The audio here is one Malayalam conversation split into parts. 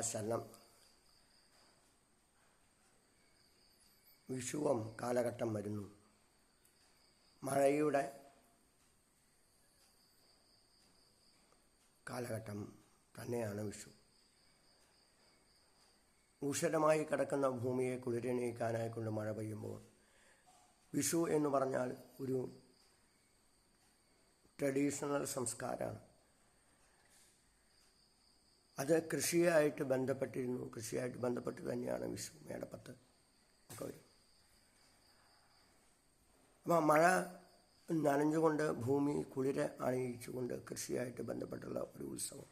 ശരണം വിഷുവം കാലഘട്ടം വരുന്നു. മഴയുടെ കാലഘട്ടം തന്നെയാണ് വിഷു. ഊഷരമായി കിടക്കുന്ന ഭൂമിയെ കുളിരണിയിക്കാനായി കൊണ്ട് മഴ പെയ്യുമ്പോൾ വിഷു എന്ന് പറഞ്ഞാൽ ഒരു ട്രഡീഷണൽ സംസ്കാരമാണ്. അത് കൃഷിയായിട്ട് ബന്ധപ്പെട്ടിരുന്നു. കൃഷിയായിട്ട് ബന്ധപ്പെട്ട് തന്നെയാണ് വിഷു മേടപ്പത്ത് ഒക്കെ വരും. അപ്പോൾ മഴ നനഞ്ഞുകൊണ്ട് ഭൂമി കുളിര അണിയിച്ചുകൊണ്ട് കൃഷിയായിട്ട് ബന്ധപ്പെട്ടുള്ള ഒരു ഉത്സവം.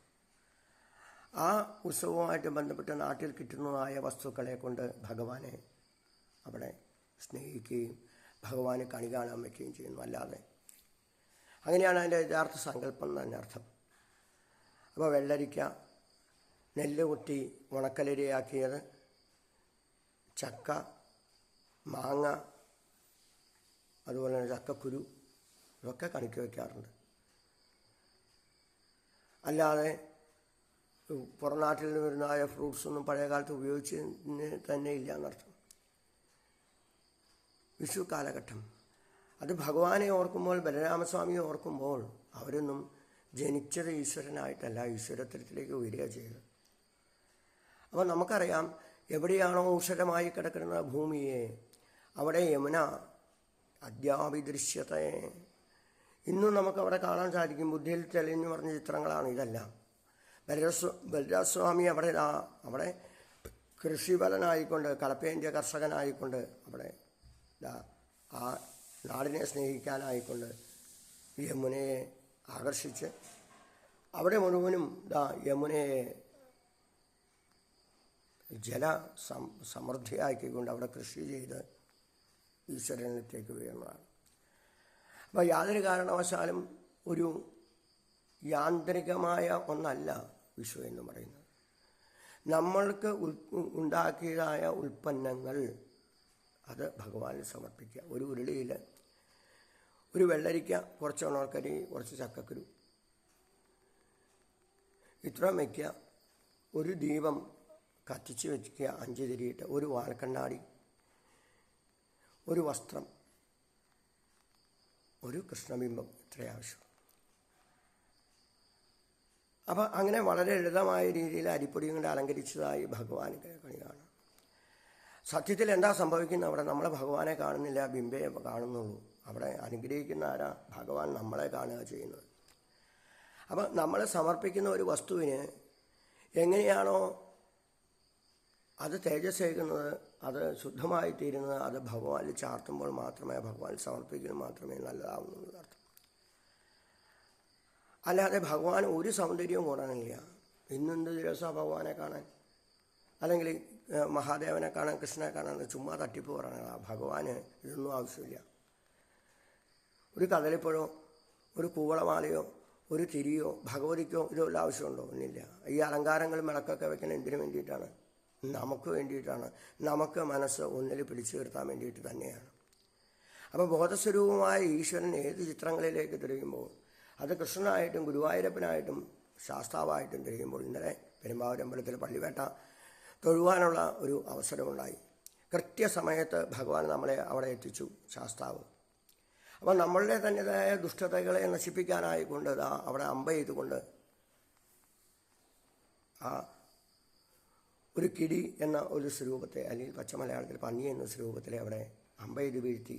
ആ ഉത്സവവുമായിട്ട് ബന്ധപ്പെട്ട് നാട്ടിൽ കിട്ടുന്നതായ വസ്തുക്കളെ കൊണ്ട് ഭഗവാനെ അവിടെ സ്നേഹിക്കുകയും ഭഗവാന് കണി കാണാൻ വയ്ക്കുകയും ചെയ്യുന്നു അല്ലാതെ. അങ്ങനെയാണ് അതിന്റെ യഥാർത്ഥ സങ്കല്പം തന്നെ അർത്ഥം. അപ്പോൾ വെള്ളരിക്ക നെല്ല് കുത്തി ഉണക്കലരിയാക്കിയത് ചക്ക മാങ്ങ അതുപോലെ തന്നെ ചക്കക്കുരു ഇതൊക്കെ കണിക്ക് വയ്ക്കാറുണ്ട്. അല്ലാതെ പുറം നാട്ടിൽ നിന്ന് വരുന്നതായ ഫ്രൂട്ട്സ് ഒന്നും പഴയ കാലത്ത് ഉപയോഗിച്ച് തന്നെ ഇല്ല എന്നർത്ഥം. വിഷു കാലഘട്ടം. അത് ഭഗവാനെ ഓർക്കുമ്പോൾ ബലരാമസ്വാമിയെ ഓർക്കുമ്പോൾ അവരൊന്നും ജനിച്ചത് ഈശ്വരനായിട്ടല്ല ഈശ്വരത്വത്തിലേക്ക് വരിക ചെയ്തത്. അപ്പോൾ നമുക്കറിയാം എവിടെയാണോ ഊഷരമായി കിടക്കുന്ന ഭൂമിയെ അവിടെ യമുന അദ്യാപിദൃശ്യത്തെ ഇന്നും നമുക്ക് അവിടെ കാണാൻ സാധിക്കും ബുദ്ധിയിൽ തെളിഞ്ഞു പറഞ്ഞ ചിത്രങ്ങളാണ് ഇതെല്ലാം. ബലരസ്വ ബലരാസ്വാമി അവിടെ ഇതാ അവിടെ കൃഷിഫലനായിക്കൊണ്ട് കലപ്പേന്ത്യ കർഷകനായിക്കൊണ്ട് അവിടെ ഇതാ ആ നാടിനെ സ്നേഹിക്കാനായിക്കൊണ്ട് യമുനയെ ആകർഷിച്ച് അവിടെ മുഴുവനും ഇതാ യമുനയെ ജല സം സമൃദ്ധിയാക്കിക്കൊണ്ട് അവിടെ കൃഷി ചെയ്ത് ഈശ്വരനിലേക്ക് വീഴുന്നതാണ് അപ്പോൾ യാതൊരു കാരണവശാലും ഒരു യാന്ത്രികമായ ഒന്നല്ല വിഷു എന്ന് പറയുന്നത്. നമ്മൾക്ക് ഉൽ ഉണ്ടാക്കിയതായ ഉൽപ്പന്നങ്ങൾ അത് ഭഗവാന് സമർപ്പിക്കുക. ഒരു ഉരുളിയിൽ ഒരു വെള്ളരിക്ക കുറച്ച് ഉണക്കരി കുറച്ച് ചക്കക്കുരു. ഇത്രയും വയ്ക്കുക. ഒരു ദീപം കത്തിച്ച് വെക്കുക അഞ്ച് തിരിയിട്ട്. ഒരു വാൽക്കണ്ണാടി ഒരു വസ്ത്രം ഒരു കൃഷ്ണബിംബം. ഇത്രയും ആവശ്യം അപ്പം അങ്ങനെ വളരെ ലളിതമായ രീതിയിൽ അരിപ്പൊടിയും കൊണ്ട് അലങ്കരിച്ചതായി ഭഗവാൻ കണി കാണാം. സത്യത്തിൽ എന്താ സംഭവിക്കുന്നത്? അവിടെ നമ്മൾ ഭഗവാനെ കാണുന്നില്ല ബിംബയെ കാണുന്നുള്ളൂ. അവിടെ അനുഗ്രഹിക്കുന്ന ആരാ? ഭഗവാൻ നമ്മളെ കാണുക ചെയ്യുന്നത്. അപ്പം നമ്മൾ സമർപ്പിക്കുന്ന ഒരു വസ്തുവിന് എങ്ങനെയാണോ അത് തേജസ്സേക്കുന്നത് അത് ശുദ്ധമായി തീരുന്നത് അത് ഭഗവാനിൽ ചാർത്തുമ്പോൾ മാത്രമേ ഭഗവാൻ സമർപ്പിക്കുന്നത് മാത്രമേ നല്ലതാവുന്നുള്ളൂ അർത്ഥം. അല്ലാതെ ഭഗവാൻ ഒരു സൗന്ദര്യവും കൂടാനില്ല. ഇന്നെന്ത് ദിവസമാണ് ഭഗവാനെ കാണാൻ? അല്ലെങ്കിൽ മഹാദേവനെ കാണാൻ കൃഷ്ണനെ കാണാൻ ചുമ്മാ തട്ടിപ്പ് പറയണ ഭഗവാന് ഇതൊന്നും ആവശ്യമില്ല. ഒരു കദളിപ്പഴോ ഒരു കൂവളമാലയോ ഒരു തിരിയോ ഭഗവതിക്കോ ഇതുള്ള ആവശ്യമുണ്ടോ? ഒന്നില്ല ഈ അലങ്കാരങ്ങൾ വിളക്കൊക്കെ വെക്കണം എന്തിനു വേണ്ടിയിട്ടാണ്? നമുക്ക് വേണ്ടിയിട്ടാണ്. നമുക്ക് മനസ്സ് ഒന്നിൽ പിടിച്ചു നിർത്താൻ വേണ്ടിയിട്ട് തന്നെയാണ്. അപ്പോൾ ബോധസ്വരൂപമായ ഈശ്വരൻ ഏത് ചിത്രങ്ങളിലേക്ക് തിരിയുമ്പോൾ അത് കൃഷ്ണനായിട്ടും ഗുരുവായൂരപ്പനായിട്ടും ശാസ്താവായിട്ടും തിരിയുമ്പോൾ ഇന്നലെ പെരുമ്പാവൂരമ്പലത്തിൽ പള്ളിവേട്ട തൊഴുവാനുള്ള ഒരു അവസരമുണ്ടായി. കൃത്യസമയത്ത് ഭഗവാൻ നമ്മളെ അവിടെ എത്തിച്ചു ശാസ്താവ്. അപ്പോൾ നമ്മളുടെ തന്നെതായ ദുഷ്ടതകളെ നശിപ്പിക്കാനായിക്കൊണ്ട് അവിടെ അമ്പ ചെയ്തുകൊണ്ട് ആ ഒരു കിടി എന്ന ഒരു സ്വരൂപത്തെ അല്ലെങ്കിൽ പച്ച മലയാളത്തിൽ പന്നി എന്ന സ്വരൂപത്തിലെ അവിടെ അമ്പ ഇത് വീഴ്ത്തി.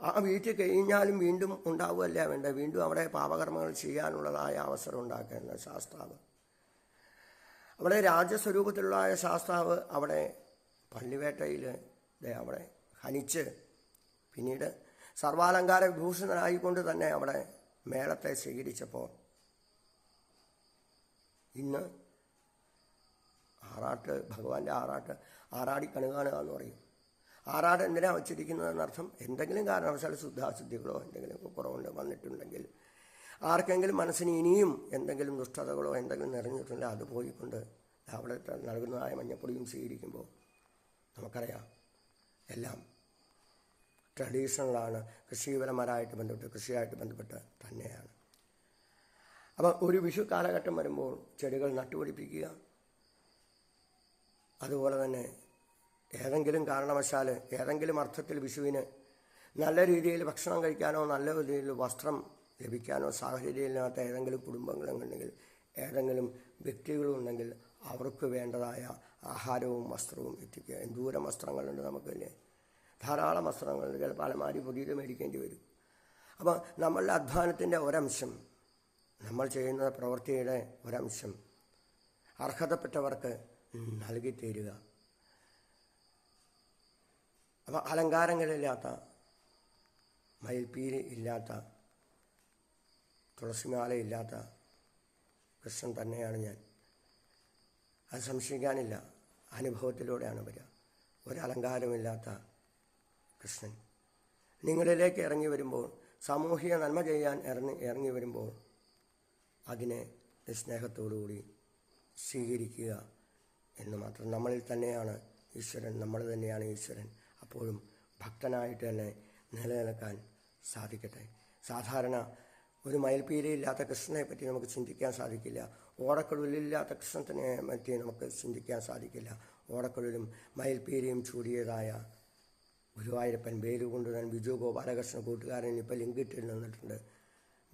ആ വീഴ്ത്തി കഴിഞ്ഞാലും വീണ്ടും ഉണ്ടാവുകയല്ല വേണ്ട വീണ്ടും അവിടെ പാപകർമ്മങ്ങൾ ചെയ്യാനുള്ളതായ അവസരം ഉണ്ടാക്കേണ്ട ശാസ്താവ്. അവിടെ രാജസ്വരൂപത്തിലുള്ളതായ ശാസ്താവ് അവിടെ പള്ളിവേട്ടയിൽ അവിടെ ഹനിച്ച് പിന്നീട് സർവാലങ്കാര വിഭൂഷണനായിക്കൊണ്ട് തന്നെ അവിടെ മേളത്തെ സ്വീകരിച്ചപ്പോൾ ഇന്ന് ആറാട്ട് ഭഗവാന്റെ ആറാട്ട്. ആറാടി കണുകാണുക എന്ന് പറയും. ആറാട് എന്തിനാണ് വച്ചിരിക്കുന്നതെന്നർത്ഥം എന്തെങ്കിലും കാരണവശാൽ ശുദ്ധാശുദ്ധികളോ എന്തെങ്കിലും കുറവുണ്ട് വന്നിട്ടുണ്ടെങ്കിൽ ആർക്കെങ്കിലും മനസ്സിന് ഇനിയും എന്തെങ്കിലും ദുഷ്ടതകളോ എന്തെങ്കിലും നിറഞ്ഞിട്ടുണ്ടെങ്കിൽ അത് പോയിക്കൊണ്ട് അവിടെ നൽകുന്നതായ മഞ്ഞപ്പൊടിയും സ്വീകരിക്കുമ്പോൾ നമുക്കറിയാം എല്ലാം ട്രഡീഷണലാണ് കൃഷിപരമാരായിട്ട് ബന്ധപ്പെട്ട് കൃഷിയായിട്ട് ബന്ധപ്പെട്ട് തന്നെയാണ്. അപ്പം ഒരു വിഷു കാലഘട്ടം വരുമ്പോൾ ചെടികൾ നട്ടുപിടിപ്പിക്കുക അതുപോലെ തന്നെ ഏതെങ്കിലും കാരണവശാൽ ഏതെങ്കിലും അർത്ഥത്തിൽ വിഷുവിന് നല്ല രീതിയിൽ ഭക്ഷണം കഴിക്കാനോ നല്ല രീതിയിൽ വസ്ത്രം ലഭിക്കാനോ സാഹചര്യമില്ലാത്ത ഏതെങ്കിലും കുടുംബങ്ങളുണ്ടെങ്കിൽ ഏതെങ്കിലും വ്യക്തികളുണ്ടെങ്കിൽ അവർക്ക് വേണ്ടതായ ആഹാരവും വസ്ത്രവും എത്തിക്കുക. എന്തൂരം വസ്ത്രങ്ങളുണ്ട് നമുക്കല്ലേ? ധാരാളം വസ്ത്രങ്ങളുണ്ട് ചിലപ്പോൾ അലമാരി പുതിയത് മേടിക്കേണ്ടി വരും. അപ്പോൾ നമ്മളുടെ അധ്വാനത്തിന്റെ ഒരംശം നമ്മൾ ചെയ്യുന്ന പ്രവൃത്തിയുടെ ഒരംശം അർഹതപ്പെട്ടവർക്ക് നൽകി അപ്പം അലങ്കാരങ്ങളില്ലാത്ത മയിൽപ്പീര് ഇല്ലാത്ത തുളസിമാല ഇല്ലാത്ത കൃഷ്ണൻ തന്നെയാണ് ഞാൻ. അത് സംശയിക്കാനില്ല. അനുഭവത്തിലൂടെയാണ് വരിക. ഒരലങ്കാരമില്ലാത്ത കൃഷ്ണൻ. നിങ്ങളിലേക്ക് ഇറങ്ങി വരുമ്പോൾ സാമൂഹിക നന്മ ചെയ്യാൻ ഇറങ്ങി ഇറങ്ങി വരുമ്പോൾ അതിനെ സ്നേഹത്തോടുകൂടി സ്വീകരിക്കുക. എന്ന് മാത്രം. നമ്മളിൽ തന്നെയാണ് ഈശ്വരൻ നമ്മൾ തന്നെയാണ് ഈശ്വരൻ. അപ്പോഴും ഭക്തനായിട്ട് തന്നെ നിലനിൽക്കാൻ സാധിക്കട്ടെ. സാധാരണ ഒരു മയിൽപ്പീലിയില്ലാത്ത കൃഷ്ണനെ പറ്റി നമുക്ക് ചിന്തിക്കാൻ സാധിക്കില്ല. ഓടക്കടലില്ലാത്ത കൃഷ്ണത്തിനെ പറ്റി നമുക്ക് ചിന്തിക്കാൻ സാധിക്കില്ല. ഓടക്കടലും മയിൽപ്പീലിയും ചൂടിയതായ ഗുരുവായൂരപ്പൻ വേലു തന്നെ ബിജു ഗോപാലകൃഷ്ണ കൂട്ടുകാരൻ ഇപ്പോൾ ലിങ്കിട്ടിൽ നിന്നിട്ടുണ്ട്.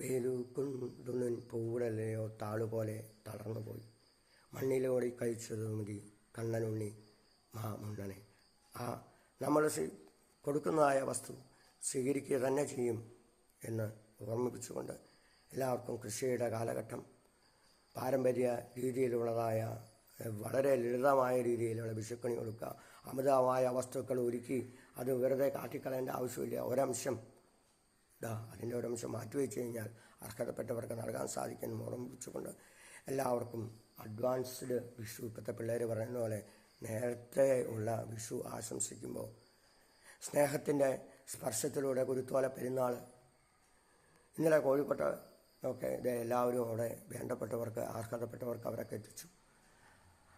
വേലു കൊണ്ടുവൻ പൂവിടലയോ താളുപോലെ തളർന്നു പോയി മണ്ണിലോടി കഴിച്ചത് മതി. കണ്ണനുണ്ണി മാമുണ്ണനെ ആ നമ്മൾ കൊടുക്കുന്നതായ വസ്തു സ്വീകരിക്കുക തന്നെ ചെയ്യും എന്ന് ഓർമ്മിപ്പിച്ചുകൊണ്ട് എല്ലാവർക്കും കൃഷിയുടെ കാലഘട്ടം പാരമ്പര്യ രീതിയിലുള്ളതായ വളരെ ലളിതമായ രീതിയിലുള്ള വിഷുക്കണി കൊടുക്കുക. അമിതമായ വസ്തുക്കൾ ഒരുക്കി അത് വെറുതെ കാട്ടിക്കളയേണ്ട ആവശ്യമില്ല. ഒരംശം. ഇതാ അതിന്റെ ഒരംശം മാറ്റിവെച്ച് കഴിഞ്ഞാൽ അർഹതപ്പെട്ടവർക്ക് നൽകാൻ സാധിക്കുമെന്ന് ഓർമ്മിപ്പിച്ചുകൊണ്ട് എല്ലാവർക്കും അഡ്വാൻസ്ഡ് വിഷു ഇപ്പോഴത്തെ പിള്ളേർ പറയുന്ന പോലെ നേരത്തെ ഉള്ള വിഷു ആശംസിക്കുമ്പോൾ സ്നേഹത്തിന്റെ സ്പർശത്തിലൂടെ കുരുത്തോല പെരുന്നാൾ ഇന്നലെ കോഴിക്കോട്ട് ഒക്കെ ഇത് എല്ലാവരും അവിടെ വേണ്ടപ്പെട്ടവർക്ക് അർഹതപ്പെട്ടവർക്ക് അവരൊക്കെ എത്തിച്ചു.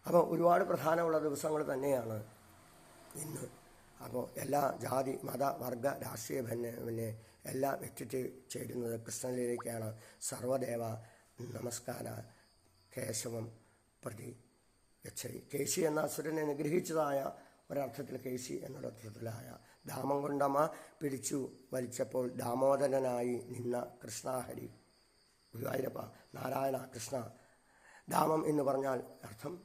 അപ്പോൾ ഒരുപാട് പ്രധാനമുള്ള ദിവസങ്ങൾ തന്നെയാണ് ഇന്ന്. അപ്പോൾ എല്ലാ ജാതി മത വർഗ രാഷ്ട്രീയ ഭന്നെ എല്ലാം എത്തിച്ച് ചേരുന്നത് കൃഷ്ണനിലേക്കാണ്. സർവദേവ നമസ്കാര. കേശവം പ്രതി ഗച്ഛതി കേശി എന്ന അസുരനെ നിഗ്രഹിച്ചതായ ഒരർത്ഥത്തിൽ കേശി എന്നൊരർത്ഥത്തിലായ ദാമം കൊണ്ടമ്മ പിടിച്ചു വലിച്ചപ്പോൾ ദാമോദരനായി നിന്ന കൃഷ്ണാഹരി ഗുരുവായൂരപ്പ നാരായണ കൃഷ്ണ ദാമം എന്ന് പറഞ്ഞാൽ അർത്ഥം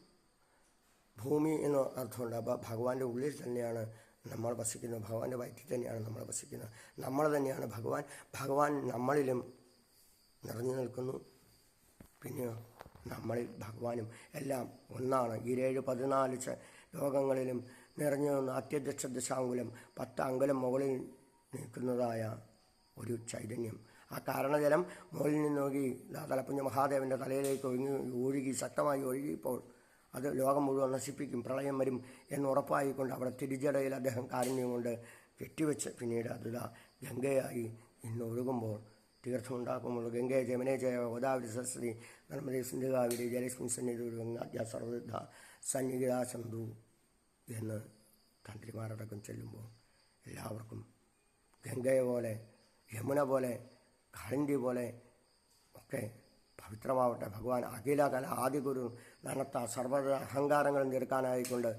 ഭൂമി എന്ന് അർത്ഥമുണ്ട്. അപ്പോൾ ഭഗവാന്റെ ഉള്ളിൽ തന്നെയാണ് നമ്മൾ വസിക്കുന്നത്. ഭഗവാന്റെ വയറ്റിൽ തന്നെയാണ് നമ്മൾ വസിക്കുന്നത്. നമ്മൾ തന്നെയാണ് ഭഗവാൻ. ഭഗവാൻ നമ്മളിലും നിറഞ്ഞു നിൽക്കുന്നു. പിന്നെയോ? നമ്മളിൽ ഭഗവാനും എല്ലാം ഒന്നാണ്. ഏഴ് പതിനാല് ലോകങ്ങളിലും നിറഞ്ഞു നിന്ന് അത്യധ്യക്ഷ ദശാങ്കുലം പത്ത് അങ്കുലം മുകളിൽ നിൽക്കുന്നതായ ഒരു ചൈതന്യം. ആ കാരണജലം മുകളിൽ നിന്ന് നോക്കി തലപ്പുഞ്ഞ മഹാദേവന്റെ തലയിലേക്ക് ഒഴുകി ഒഴുകി ശക്തമായി ഒഴുകിയപ്പോൾ അത് ലോകം മുഴുവൻ നശിപ്പിക്കും പ്രളയം വരും എന്ന് ഉറപ്പായിക്കൊണ്ട് അവിടെ തിരിച്ചടയിൽ അദ്ദേഹം കാരുണ്യം കൊണ്ട് കെട്ടിവെച്ച് പിന്നീട് അതിതാ ഗംഗയായി ഇന്ന് ഒഴുകുമ്പോൾ തീർത്ഥമുണ്ടാക്കുമ്പോൾ ഗംഗേ ജമനേ ജയ ഗോദാവരി സരസ്വതി നർമ്മദേ സിന്ധുകാവിരി ജലക്ഷ്മി സന്നിധി ഗംഗാദ്യ സർവദ സന്നിഹിതാ എന്ന് തന്ത്രിമാരടക്കം ചെല്ലുമ്പോൾ എല്ലാവർക്കും ഗംഗയെ പോലെ യമുന പോലെ കാളിന്തി പോലെ ഒക്കെ പവിത്രമാവട്ടെ. ഭഗവാൻ അഖില കല ആദിഗുരു നനത്ത സർവ അഹങ്കാരങ്ങൾ തീർക്കാനായിക്കൊണ്ട്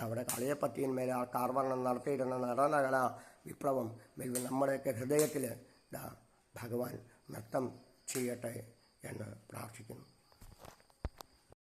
അവിടെ കളിയപ്പത്തിന്മേൽ ആ കാർവർണം നടത്തിയിരുന്ന നടനകല വിപ്ലവം നമ്മുടെയൊക്കെ ഹൃദയത്തിൽ ദാ ഭഗവാൻ നൃത്തം ചെയ്യട്ടെ എന്ന് പ്രാർത്ഥിക്കുന്നു.